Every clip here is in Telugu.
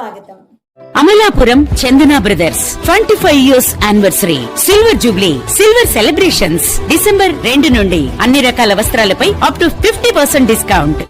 స్వాగతం. Amalapuram Chandana brothers twenty five years anniversary silver jubilee silver celebrations December రెండు నుండి అన్ని రకాల వస్త్రాలపై up to fifty percent discount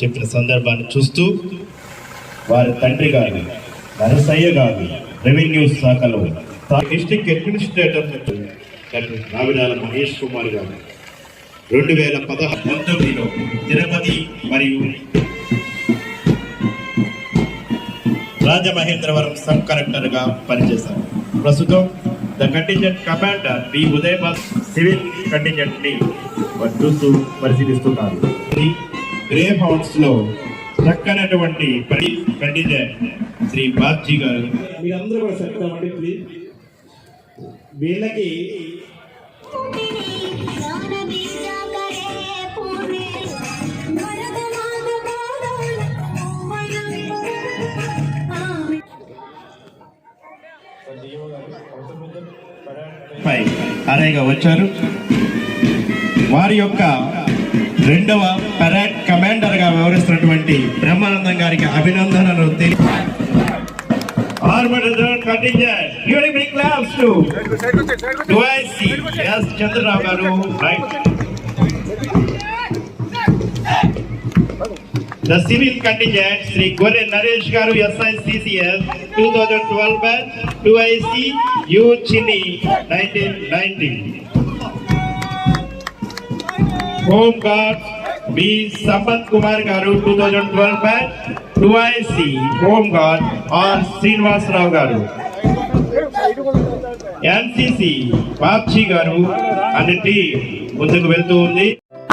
చెప్పిన సందర్భాన్ని చూస్తూ వారి తండ్రి గారు నరసయ్య గారు రెవెన్యూ శాఖలో డిస్టిక్ అడ్మినిస్ట్రేటర్ రావిడాల మహేష్ కుమార్ గారు. రెండు వేల పదహారు పంతొమ్మిదిలో తిరుపతి మరియు రాజమహేంద్రవరం సబ్ కలెక్టర్గా పనిచేశారు. ప్రస్తుతం ద కంటింజెంట్ కమాండర్ బి ఉదయబాద్ సివిల్ కంటింజెంట్ని చూస్తూ పరిశీలిస్తున్నారు. గ్రే హౌన్స్లో చక్కనటువంటి శ్రీ బాబ్జీ గారు. మీరందరూ కూడా చెప్తామండి ప్లీజ్ వీళ్ళకి పై అరేగా వచ్చారు. వారి యొక్క రెండవ కమాండర్ గా బ్రహ్మానందం గారికి అభినందనలు తెలియ Armored Reserve The civil contingent, Sri Gore Naresh garu, SICCS, 2012 batch, 2IC, U Chini, 1990. Home Guards, Guard, B. Sampath Kumar garu, 2012 batch, 2IC, Home Guard, R. Srinivas Rao garu. NCC Babji గారు అనే టీం ముందుకు వెళ్తూ ఉంది